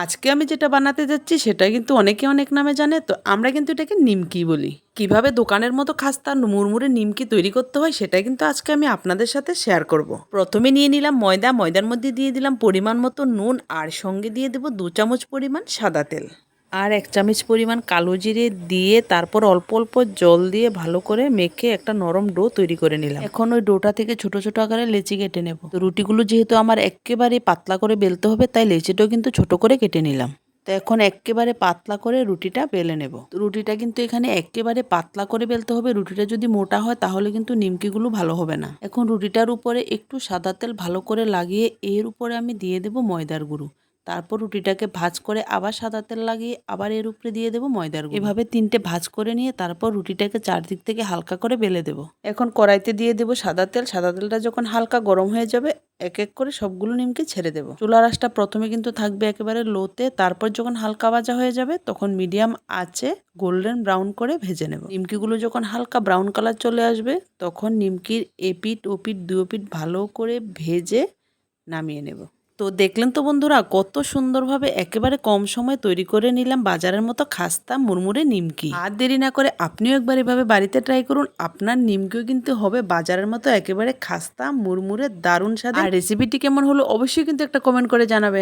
আজকে আমি যেটা বানাতে যাচ্ছি সেটা কিন্তু অনেকে অনেক নামে জানে, তো আমরা কিন্তু এটাকে নিমকি বলি কীভাবে দোকানের মতো খাস্তা মুড়মুড়ে নিমকি তৈরি করতে হয় সেটা কিন্তু আজকে আমি আপনাদের সাথে শেয়ার করব। প্রথমে নিয়ে নিলাম ময়দা, ময়দার মধ্যে দিয়ে দিলাম পরিমাণ মতো নুন, আর সঙ্গে দিয়ে দেবো দু চামচ পরিমাণ সাদা তেল আর এক চামচ পরিমাণ কালো জিরে দিয়ে তারপর অল্প অল্প জল দিয়ে ভালো করে মেখে একটা নরম ডো তৈরি করে নিলাম। এখন ওই ডোটা থেকে ছোট ছোট আকারে লেচি কেটে নেব। রুটিগুলো যেহেতু আমার একেবারে পাতলা করে বেলতে হবে, তাই লেচিটাও কিন্তু ছোট করে কেটে নিলাম। তো এখন একেবারে পাতলা করে রুটিটা বেলে নেব। রুটিটা কিন্তু এখানে একেবারে পাতলা করে বেলতে হবে। রুটিটা যদি মোটা হয়, তাহলে কিন্তু নিমকিগুলো ভালো হবে না। এখন রুটিটার উপরে একটু সাদা তেল ভালো করে লাগিয়ে এর উপরে আমি দিয়ে দেব ময়দার গুঁড়ো। তারপর রুটিটাকে ভাজ করে আবার সাদা তেল লাগিয়ে আবার এর উপরে দিয়ে দেবো ময়দার গুঁড়ো। এভাবে তিনটে ভাজ করে নিয়ে তারপর রুটিটাকে চারদিক থেকে হালকা করে বেলে দেবো। এখন কড়াইতে দিয়ে দেবো সাদা তেল। সাদা তেলটা যখন হালকা গরম হয়ে যাবে এক এক করে সবগুলো নিমকি ছেড়ে দেবো। চুলার আঁচটা প্রথমে কিন্তু থাকবে একেবারে লোতে। তারপর যখন হালকা ভাজা হয়ে যাবে তখন মিডিয়াম আঁচে গোল্ডেন ব্রাউন করে ভেজে নেব। নিমকিগুলো যখন হালকা ব্রাউন কালার চলে আসবে তখন নিমকির এপিট ওপিট দুপিট ভালো করে ভেজে নামিয়ে নেব। তো দেখলেন তো বন্ধুরা, কত সুন্দরভাবে একেবারে কম সময়ে তৈরি করে নিলাম বাজারের মতো খাস্তা মুরমুরে নিমকি। আর দেরি না করে আপনিও একবার এভাবে বাড়িতে ট্রাই করুন, আপনার নিমকিও কিন্তু হবে বাজারের মতো একেবারে খাস্তা মুড়মুড়ে দারুণ আর রেসিপিটি কেমন হলো অবশ্যই কিন্তু একটা কমেন্ট করে জানাবেন।